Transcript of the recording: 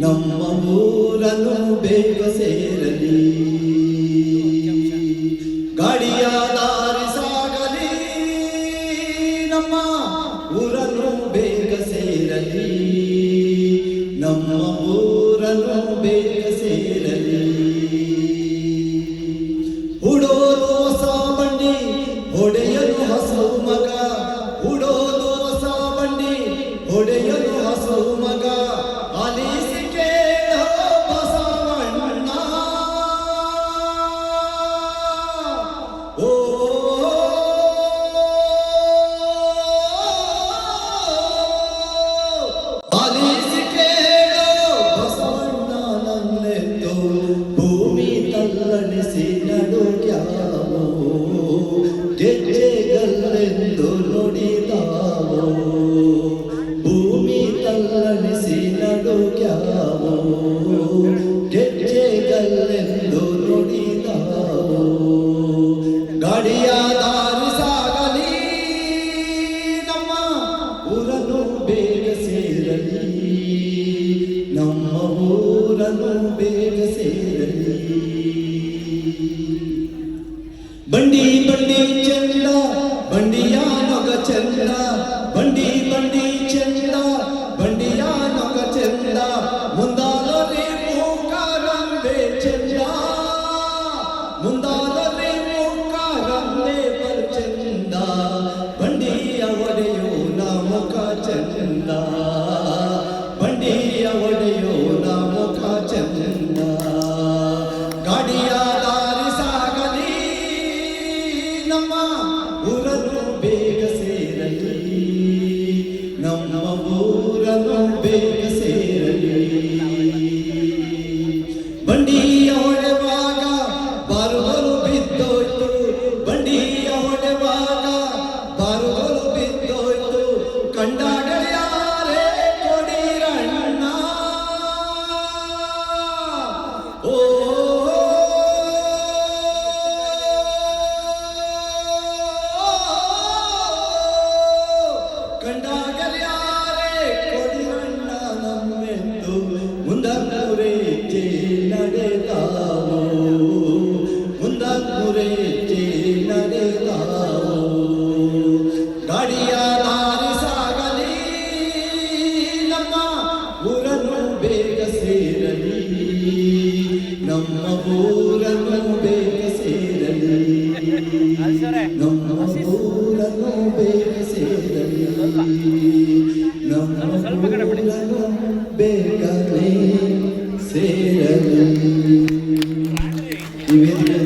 ನಮ್ಮ ಊರನ್ನು ಬೇಗ ಸೇರಲಿ. ಗಾಡಿ ಎಂದು ನುಡಿದಾವು ಭೂಮಿ ತಲ್ಲಣಿಸಿ ನಡುಗ್ಯಾವು ಗೆಜ್ಜೆಗಲ್ಲೆಂದು ನುಡಿದಾವು ಗಡಿಯ ದಾರಿ ಸಾಗಲಿ, ನಮ್ಮ ಊರನು ಬೇಗ ಸೇರಲಿ ನಮ್ಮ ಊರನು ಬೇಗ ಸೇರಲಿ নম্বর রবে ಬೇಕಾಗಲಿ ಸೇರಲಿ. ಇವೆಲ್ಲ